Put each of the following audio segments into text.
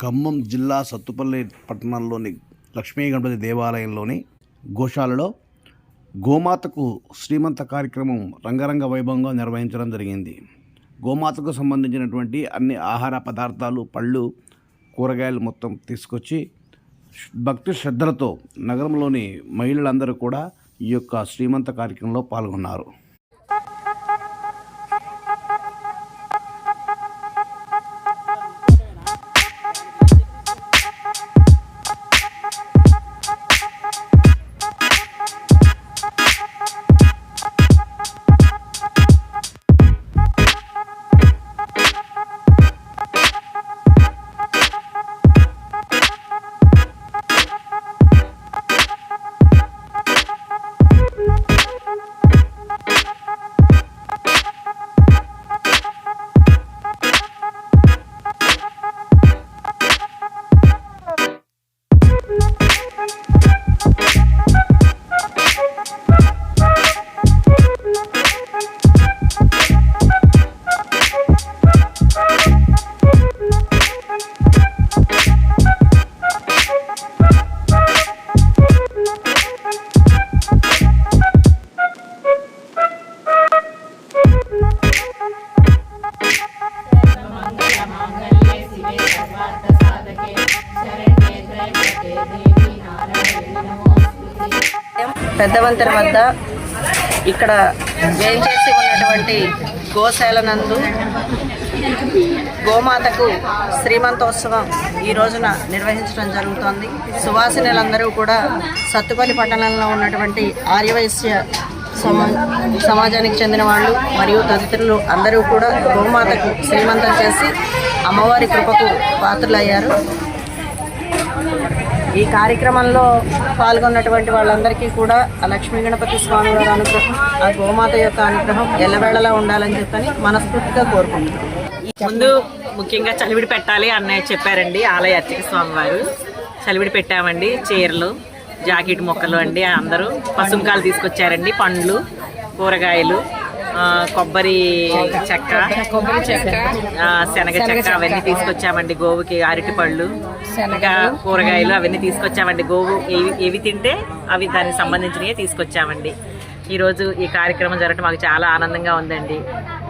ఖమ్మం జిల్లా సత్తుపల్లి పట్టణంలోని లక్ష్మీ గణపతి దేవాలయంలోని గోశాలలో గోమాతకు శ్రీమంత కార్యక్రమం రంగరంగ వైభవంగా నిర్వహించడం జరిగింది. గోమాతకు సంబంధించినటువంటి అన్ని ఆహార పదార్థాలు పళ్ళు కూరగాయలు మొత్తం తీసుకొచ్చి భక్తి శ్రద్ధలతో నగరంలోని మహిళలందరూ కూడా ఈ యొక్క శ్రీమంత కార్యక్రమంలో పాల్గొన్నారు. పెద్దవంతెన వద్ద ఇక్కడ వేయించేసి ఉన్నటువంటి గోశాల నందు గోమాతకు శ్రీమంతోత్సవం ఈ రోజున నిర్వహించడం జరుగుతోంది. సువాసినులందరూ కూడా సత్తుపల్లి పట్టణంలో ఉన్నటువంటి ఆర్యవైశ్య సమా సమాజానికి చెందిన వాళ్ళు మరియు తదితరులు అందరూ కూడా గోమాతకు శ్రీమంతం చేసి అమ్మవారి కృపకు పాత్రలయ్యారు. ఈ కార్యక్రమంలో పాల్గొన్నటువంటి వాళ్ళందరికీ కూడా ఆ లక్ష్మీ గణపతి స్వామి వారి అనుగ్రహం ఆ గోమాత యొక్క అనుగ్రహం ఎల్లవేళలా ఉండాలని చెప్పని మనస్ఫూర్తిగా కోరుకుంటున్నాం. ముందు ముఖ్యంగా చలివిడి పెట్టాలి అన్నయ్య చెప్పారండి ఆలయ అర్చక స్వామి వారు. చలివిడి పెట్టామండి చీరలు జాకెట్ మొక్కలు అండి అందరూ. పసుపుకాలు తీసుకొచ్చారండి పండ్లు కూరగాయలు కొబ్బరి చెక్క కొబ్బరి చెక్క. శనగ చెక్క అవన్నీ తీసుకొచ్చామండి గోవుకి అరటి పళ్ళు ఇంకా కూరగాయలు అవన్నీ తీసుకొచ్చామండి. గోవు ఏవి ఏవి తింటే అవి దానికి సంబంధించినవి తీసుకొచ్చామండి. ఈరోజు ఈ కార్యక్రమం జరగడం మాకు చాలా ఆనందంగా ఉందండి.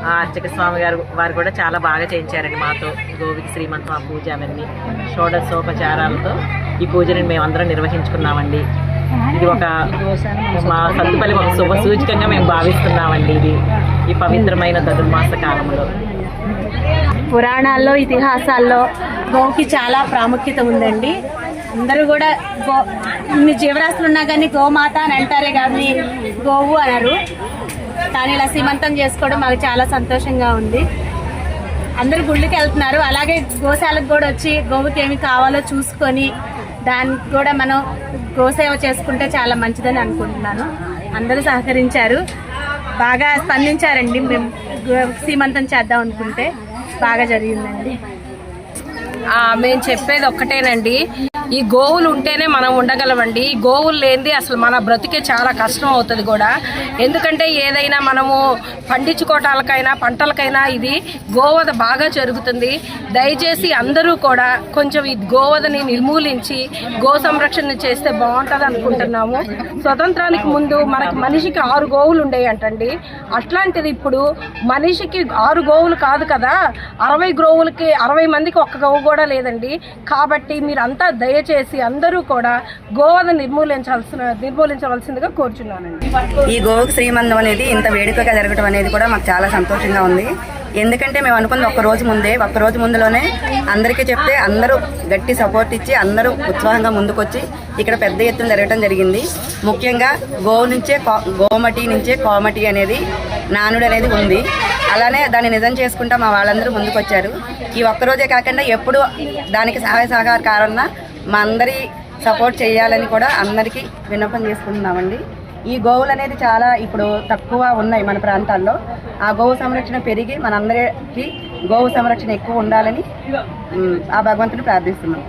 ఆ అర్చక స్వామి గారు వారు కూడా చాలా బాగా చేయించారండి మాతో. గోవికి శ్రీమంతం ఆ పూజ అవన్నీ. షోడశోపచారాలతో ఈ పూజని మేమందరం నిర్వహించుకున్నామండి. ఇది ఒక మా సత్తుపల్లి ఒక శుభ సూచకంగా మేము భావిస్తున్నామండి ఇది. ఈ పవిత్రమైన ధనుర్మాస కాలంలో. పురాణాల్లో ఇతిహాసాల్లో గోవుకి చాలా ప్రాముఖ్యత ఉందండి. అందరూ కూడా గో ఇన్ని జీవరాశులు ఉన్నా కానీ గోమాత అని అంటారే కానీ గోవు అనరు. కానీ ఇలా సీమంతం చేసుకోవడం మాకు చాలా సంతోషంగా ఉంది. అందరూ గుళ్ళకి వెళ్తున్నారు. అలాగే గోశాలకు కూడా వచ్చి గోవుకి ఏమి కావాలో చూసుకొని దానికి కూడా మనం గోసేవ చేసుకుంటే చాలా మంచిదని అనుకుంటున్నాను. అందరూ సహకరించారు. బాగా స్పందించారండి. మేము సీమంతం చేద్దాం అనుకుంటే బాగా జరిగిందండి. మేము చెప్పేది ఒక్కటేనండి. ఈ గోవులు ఉంటేనే మనం ఉండగలమండి. ఈ గోవులు లేనిది అసలు మన బ్రతికే చాలా కష్టం అవుతుంది కూడా. ఎందుకంటే ఏదైనా మనము పండించుకోవటాలకైనా పంటలకైనా ఇది గోవద బాగా జరుగుతుంది. దయచేసి అందరూ కూడా కొంచెం ఈ గోవదని నిర్మూలించి గో సంరక్షణ చేస్తే బాగుంటుంది అనుకుంటున్నాము. స్వతంత్రానికి ముందు మనకి మనిషికి ఆరు గోవులు ఉండేయంటండి. అట్లాంటిది ఇప్పుడు మనిషికి ఆరు గోవులు కాదు కదా. అరవై గోవులకి అరవై మందికి ఒక్క గోవు కూడా లేదండి. కాబట్టి మీరంతా దయచేసి అందరూ కూడా గోవాను నిర్మూలించాల్సిన నిర్మూలించవలసిందిగా కోరుచున్నానండి. ఈ గోవకు శ్రీమంతం అనేది ఇంత వేడుకగా జరగడం అనేది కూడా మాకు చాలా సంతోషంగా ఉంది. ఎందుకంటే మేము అనుకుంది ఒక్క రోజు ముందే ఒక్క రోజు ముందులోనే అందరికీ చెప్తే అందరూ గట్టి సపోర్ట్ ఇచ్చి అందరూ ఉత్సాహంగా ముందుకొచ్చి ఇక్కడ పెద్ద ఎత్తున జరగడం జరిగింది. ముఖ్యంగా గోవు నుంచే కో- గోమటి నుంచే కోమటి అనేది నానుడు అనేది ఉంది. అలానే దాన్ని నిజం చేసుకుంటా మా వాళ్ళందరూ ముందుకొచ్చారు. ఈ ఒక్కరోజే కాకుండా ఎప్పుడు దానికి సహాయ సహకారాలన్నా మా అందరి సపోర్ట్ చేయాలని కూడా అందరికీ విన్నపం చేసుకుంటున్నామండి. ఈ గోవులు అనేది చాలా ఇప్పుడు తక్కువ ఉన్నాయి మన ప్రాంతాల్లో. ఆ గోవు సంరక్షణ పెరిగి మనందరికీ గోవు సంరక్షణ ఎక్కువ ఉండాలని ఆ భగవంతుని ప్రార్థిస్తున్నాం.